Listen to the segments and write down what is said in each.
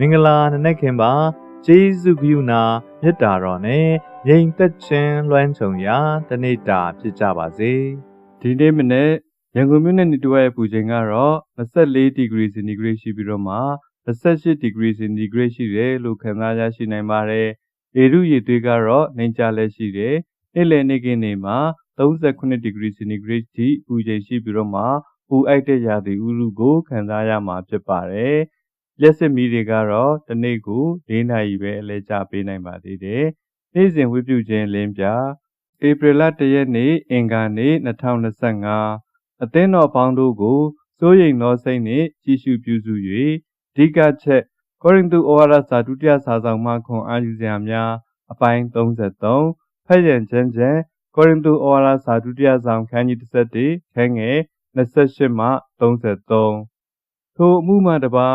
မင်္ဂလာနနက်ခင်ပါကျေးဇူးကရုဏာမေတ္တာတော်နဲ့ငြိမ်သက်ခြင်းလွှမ်းခြုံရာတနေ့တာဖြစ်ကြပါစေဒီနေ့မနေ့ရန်ကုန်မြို့နဲ့နေတူရဲ့ပူချိန်ကတော့24ဒီဂရီစင်တီဂရိတ်ရှိပြီးတော့မှ28ဒီဂရီစင်တီဂရိတ်ရှိတယ်လို့ခန့်မှန်းရရှိနိုင်ပါတယ်။ဧရုရေသွေးကတော့နှိမ်ချလက်ရှိတယ်။နေ့လယ်နေ့ကင်းနေမှာ38ဒီဂရီစင်တီဂရိတ်ထိပူချိန်ရှိပြီးတော့မှပူအိုက်တဲ့ရာသီဥတုကိုခံစားရမှာဖြစ်ပါတယ်။ လက်စစ်မီးတွေကတော့တစ်နေ့ကို၄နာရီပဲအလဲကျပေးနိုင်ပါသေးတယ်။နေ့စဉ်ဝိပြုခြင်းလင်းပြဧပြီလ၁ရက်နေ့အင်္ဂါနေ့2025အသင်းတော်ပေါင်းတို့ကိုစိုးရိမ်သောစိတ်နှင့်ကြည်ရှုပြုစု၍အဓိကချက်ကောရိန္သုဩဝါဒစာဒုတိယစာဆောင်မှခွန်အားယူစရာများအပိုင်း33ဖတ်ရန်ချမ်းချမ်းကောရိန္သုဩဝါဒစာဒုတိယဆောင်ခန်းကြီး17ခန်းငယ်28မှ33ထိုအမှုမှတပါ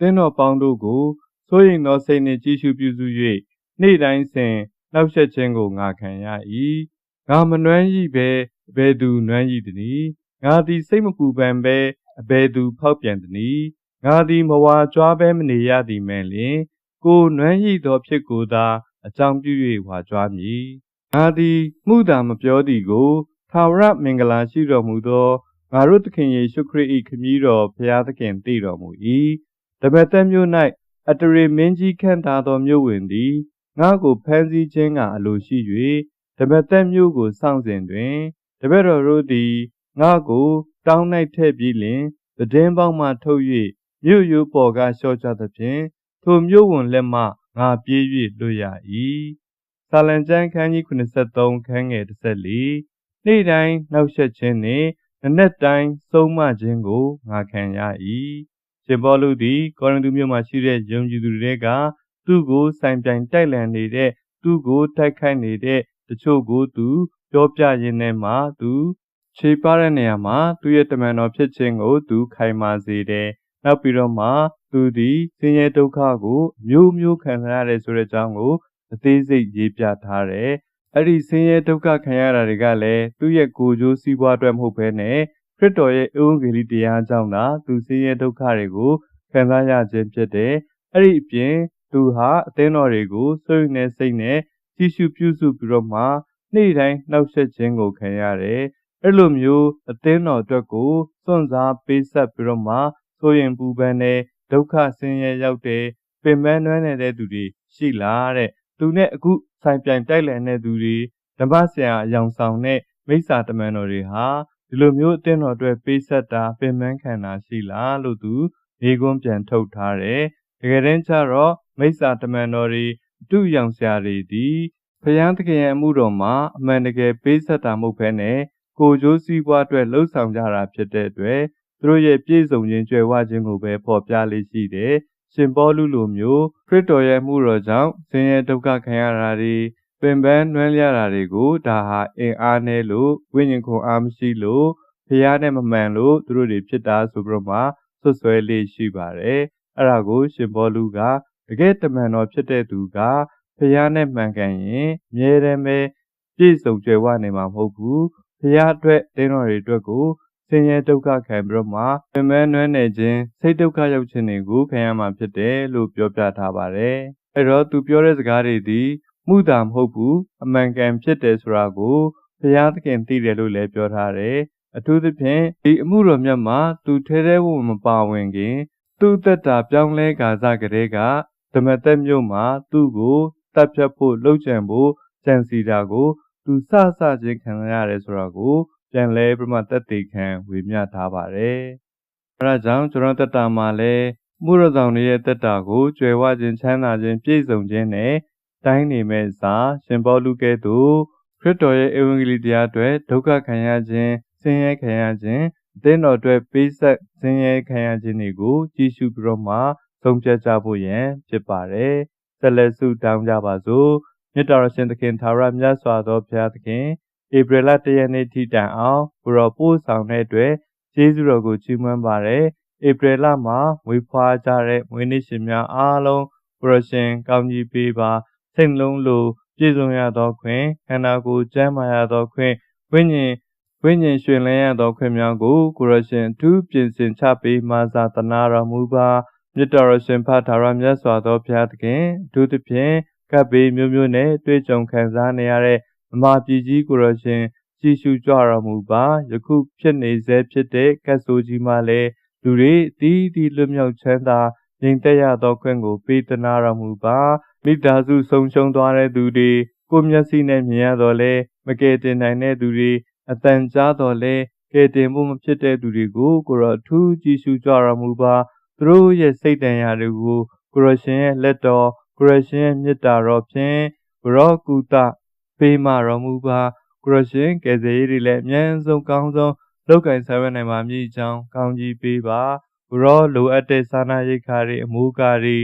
သင်းတော်ပေါင်းတို့ကိုစိုးရိမ်သောစိတ်နှင့်ကြည်ရှုပြုစု၍နေ့တိုင်းစဉ်နှောက်ယှက်ခြင်းကိုငါခံရ၏ငါမနှွမ်းဤပဲအဘယ်သူနှွမ်းဤသနည်းငါသည်စိတ်မပူပန်ပဲအဘယ်သူဖောက်ပြန်သနည်းငါသည်မဝါကြွားပဲမနေရသည်မဲ့လျင်ကိုနှွမ်းဤသောဖြစ်ကိုသာအကြောင်းပြု၍ဝါကြွားမည်ငါသည်မှုသာမပြောသည်ကိုသာဝရမင်္ဂလာရှိတော်မူသောငါတို့သခင်ယေရှုခရစ်၏ခမည်းတော်ဖျားသခင်တည်တော်မူ၏ တပည့်သက်မြို့၌အတရေမင်းကြီးခန့်ထားသောမြို့ဝင်သည်ငါကိုဖမ်းဆီးခြင်းကအလိုရှိ၍တပည့်သက်မြို့ကိုစောင့်စဉ်တွင်တပည့်တော်တို့သည်ငါကိုတောင်း၌ထည့်ပြီးလျှင်တည်င်းပေါက်မှထုတ်၍မြို့ရိုးပေါ်ကလျှော့ချသဖြင့်ထိုမြို့ဝင်လက်မှငါပြေး၍လွတ်ရ၏ဆာလံကျမ်းခန်းကြီး83ခန်းငယ်14နေ့တိုင်းနှောက်ယှက်ခြင်းနှင့်နနက်တိုင်းဆုံးမခြင်းကိုငါခံရ၏ ရှင်ဘောလူသည်ကောရိန္သုမြို့မှာရှိတဲ့ယုံကြည်သူတွေကသူ့ကိုစိုင်ပြိုင်တိုက်လန်နေတဲ့သူ့ကိုတိုက်ခိုက်နေတဲ့တချို့ကိုသူပြောပြရင်းနဲ့မှသူခြေပါတဲ့နေရာမှာသူ့ရဲ့တမန်တော်ဖြစ်ခြင်းကိုသူခိုင်မာစေတယ်။နောက်ပြီးတော့မှသူသည်ဆင်းရဲဒုက္ခကိုမျိုးမျိုးခံရတဲ့ဆိုတဲ့အကြောင်းကိုအသေးစိတ်ရေးပြထားတယ်။အဲ့ဒီဆင်းရဲဒုက္ခခံရတာတွေကလည်းသူ့ရဲ့ကိုယ်ကျိုးစီးပွားအတွက်မဟုတ်ဘဲနဲ့ ခရစ်တော်ရဲ့ဧဝံဂေလိတရားကြောင့်သာသူဆင်းရဲဒုက္ခတွေကိုခံစားရခြင်းဖြစ်တယ်။အဲ့ဒီအပြင်သူဟာအသင်းတော်တွေကိုစိတ်နဲ့စိတ်နဲ့ကြည်ရှုပြုစုပြီးတော့မှနေ့တိုင်းနှောက်ယှက်ခြင်းကိုခံရတယ်။အဲ့လိုမျိုးအသင်းတော်အတွက်ကိုစွန့်စားပေးဆက်ပြီးတော့မှဆိုရင်ပူပန်တဲ့ဒုက္ခဆင်းရဲရောက်တဲ့ပင်ပန်းနွမ်းနေတဲ့သူတွေရှိလားတဲ့။သူနဲ့အခုဆိုင်ပြိုင်တိုက်လည်တဲ့သူတွေဓမ္မဆရာအယောင်ဆောင်တဲ့မိစ္ဆာတမန်တော်တွေဟာ ဒီလိုမျိုးအသင်းတော်အတွက်ပေးဆက်တာပင်ပန်းခံတာရှိလားလို့သူေခွန်းပြန်ထုတ်ထားတယ်။တကယ်တမ်းကျတော့မိစ္ဆာတမန်တော်တွေအတူရောင်ဆရာတွေသည်ဖျားသခင်ရဲ့အမှုတော်မှာအမှန်တကယ်ပေးဆက်တာမဟုတ်ဘဲနဲ့ကိုကျိုးစည်းပွားအတွက်လှုပ်ဆောင်ကြတာဖြစ်တဲ့အတွက်သူတို့ရဲ့ပြည့်စုံခြင်းကြွယ်ဝခြင်းကိုပဲဖော်ပြလေးရှိတယ်။ရှင်ပေါလုလိုမျိုးခရစ်တော်ရဲ့မှုတော်ကြောင့်ဆင်းရဲဒုက္ခခံရတာတွေ ပင်ပန်းနွမ်းလျတာတွေကိုဒါဟာအင်အားနဲ့လို့ဝိညာဉ်ခွန်အားမရှိလို့ဖျားနဲ့မမှန်လို့သူတို့တွေဖြစ်တာဆိုပြီးတော့မှဆွဆွဲလေးရှိပါတယ်။အဲ့ဒါကို ရှင်ဘောလူကတကယ်တမန်တော်ဖြစ်တဲ့သူကဖះနဲ့မှန်ကန်ရင်မြဲတမ်းပဲပြည့်စုံကြွယ်ဝနေမှာမဟုတ်ဘူး။ဖះအတွက်တင်းတော်တွေအတွက်ကိုဆင်းရဲဒုက္ခခံပြီးတော့မှပင်မနွမ်းနေခြင်းစိတ်ဒုက္ခရောက်ခြင်းတွေကိုခံရမှာဖြစ်တယ်လို့ပြောပြထားပါတယ်။အဲ့တော့သူပြောတဲ့စကားတွေဒီ မှုတာမဟုတ်ဘူးအမှန်ကန်ဖြစ်တယ်ဆိုတာကိုဘုရားသခင်သိတယ်လို့လည်းပြောထားတယ်အထူးသဖြင့်ဒီအမှုတော်မြတ်မှာသူထဲထဲဝင်မပါဝင်ခင်သူ့သက်တာပြောင်းလဲကာစကလေးကဓမ္မသက်မြို့မှာသူ့ကိုတပ်ဖြတ်ဖို့လှုပ်ကြံဖို့ကြံစီတာကို သူစစချင်းခံရတယ်ဆိုတာကိုပြန်လဲပြမသက်သေခံဝေမျှထားပါတယ်။အဲဒါကြောင့်ကျွန်တော်တက်တာမှာလည်းမှုရဆောင်ရဲ့တက်တာကိုကြွယ်ဝခြင်းချမ်းသာခြင်းပြည့်စုံခြင်းနဲ့ တိုင်းနေမဲ့စာရှင်ပေါလုကဲ့သို့ခရစ်တော်ရဲ့ဧဝံဂေလိတရားအတွက်ဒုက္ခခံရခြင်းဆင်းရဲခံရခြင်းအသင်းတော်အတွက်ပေးဆက်ဆင်းရဲခံရခြင်းတွေကိုကြည့်ရှုပြီးတော့မှဆုံးဖြတ်ကြဖို့ရန်ဖြစ်ပါတယ်။ဆက်လက်ဆုတောင်းကြပါစို့။မြတ်တော်ရှင်သခင်သာရမြတ်စွာသောဘုရားသခင်ဧပြီလ၁ရက်နေ့ထိတိုင်အောင်ဘုရောပို့ဆောင်တဲ့အတွက်ကျေးဇူးတော်ကိုချီးမွမ်းပါတယ်။ဧပြီလမှာမွေးဖွားကြတဲ့မွေးနေ့ရှင်များအားလုံးဘုရောရှင်ကောင်းကြီးပေးပါ စိတ်လုံးလိုပြည့်စုံရသောခွင့်ခန္ဓာကိုယ်ကျမ်းမာရသောခွင့်ဝိညာဉ်ဝိညာဉ်ရှင်လန်းရသောခွင့်များကိုကိုရရှင်အထူးပြင်ဆင်ချပေးမှသာသနာတော်မူပါမြတ်တော်ရှင်ဖထာဝရမြတ်စွာသောဘုရားသခင်အထူးသဖြင့်ကပ်ဘေးမျိုးမျိုးနဲ့တွေ့ကြုံခံစားနေရတဲ့မမပြည်ကြီးကိုရရှင်ကြည်ရှုကြတော်မူပါယခုဖြစ်နေဆဲဖြစ်တဲ့ကတ်ဆိုးကြီးမှလည်းလူတွေတီးတီးလွတ်မြောက်ချမ်းသာ ငြိမ်သက်ရသောခွင့်ကိုပေးသနာတော်မူပါမိသားစုဆုံးရှုံးသွားတဲ့သူတွေကိုမျက်စိနဲ့မြင်ရတော့လဲမကယ်တင်နိုင်တဲ့သူတွေအတန်ကြားတော့လဲကယ်တင်ဖို့မဖြစ်တဲ့သူတွေကိုကိုရောအထူးကြည်ရှုကြတော်မူပါသူတို့ရဲ့စိတ်တန်ရာတွေကိုကိုရရှင်ရဲ့လက်တော်ကိုရရှင်ရဲ့မေတ္တာတော်ဖြင့်ကိုရောကုသပေးမတော်မူပါကိုရရှင်ကယ်ဆယ်ရေးတွေလည်းအမြဲဆုံးကောင်းဆုံးလောက်ကင်ဆောင်ရွက်နိုင်ပါမည်ကြောင်းကောင်းကြီးပေးပါ ကိုရောလိုအပ်တဲ့စာနာရိတ်ခါတွေအမှုကားတွေ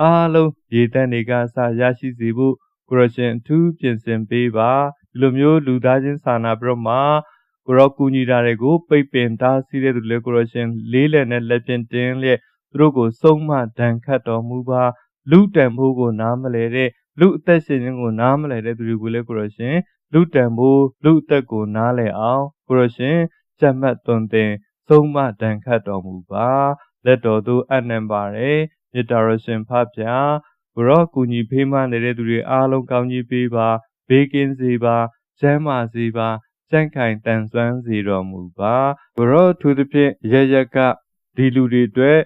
အားလုံးရေတန်းတွေကစရရှိစေဖို့ကိုရရှင်အထူးပြင်ဆင်ပေးပါဒီလိုမျိုးလူသားချင်းစာနာပြီးတော့မှကိုရောကူညီတာတွေကိုပိတ်ပင်တားဆီးတဲ့သူလည်းကိုရရှင်လေးလံနဲ့လက်ဖြင့်တင်းလျက်သူတို့ကိုဆုံးမဒဏ်ခတ်တော်မူပါလူတန်ဖိုးကိုနားမလဲတဲ့လူအသက်ရှင်ခြင်းကိုနားမလဲတဲ့သူတွေကိုလည်းကိုရရှင်လူတန်ဖိုးလူအသက်ကိုနားလဲအောင်ကိုရရှင်ကြက်မှတ်သွန်သင် ဆုံးမဒဏ်ခတ်တော်မူပါလက်တော်သို့အနံပါတယ်မေတ္တာရရှင်ဖဖျားကိုရောကူညီဖေးမနေတဲ့သူတွေအားလုံးကောင်းကြီးပေးပါဘေးကင်းစေပါကျမ်းမာစေပါကြန့်ခိုင်တန်ဆွမ်းစေတော်မူပါကိုရောသူသဖြင့်ရရကဒီလူတွေအတွက်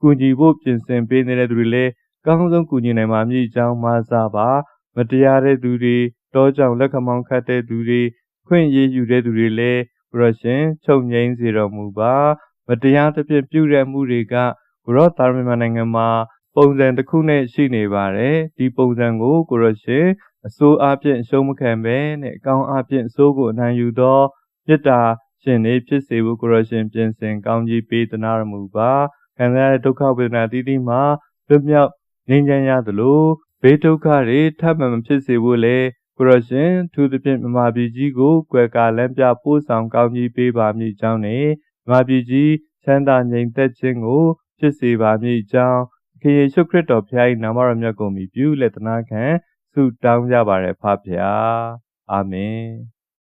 ကူညီဖို့ပြင်ဆင်ပေးနေတဲ့သူတွေလည်းကောင်းဆုံးကူညီနိုင်ပါမည်အကြောင်းမဆာပါမတရားတဲ့သူတွေတောကြောင်လက်ခမောင်းခတ်တဲ့သူတွေခွင့်ရယူတဲ့သူတွေလည်း ဘုရားရှင်ချုပ်ငိမ့်စေတော်မူပါမတရားသဖြင့်ပြုတဲ့မှုတွေကဘုရားသာရမနိုင်ငံမှာပုံစံတစ်ခုနဲ့ရှိနေပါတယ်ဒီပုံစံကိုကိုရရှင်အစိုးအဖြင့်အရှုံးမခံပဲနဲ့အကောင်းအဖြင့်အစိုးကိုအနိုင်ယူသောမေတ္တာရှင်နေဖြစ်စေဖို့ကိုရရှင်ပြင်ဆင်ကောင်းကြီးပေးသနာတော်မူပါခံရတဲ့ဒုက္ခဝေဒနာတည်တည်မှာလွတ်မြောက်ငြိမ်းချမ်းရသလိုဘေးဒုက္ခတွေထပ်မံမဖြစ်စေဖို့လေ ကိုရရှင်သူသဖြင့်မမပြည်ကြီးကိုကွယ်ကာလမ်းပြပို့ဆောင်ကောင်းကြီးပေးပါမည်ကြောင်းနဲ့မမပြည်ကြီးချမ်းသာငြိမ်သက်ခြင်းကိုဖြစ်စေပါမည်ကြောင်းခေယေရှုခရစ်တော်ဖခင်၏နာမတော်မြတ်ကိုမြည်ပြုလက်သနာခံဆုတောင်းကြပါရဖဖျားအာမင်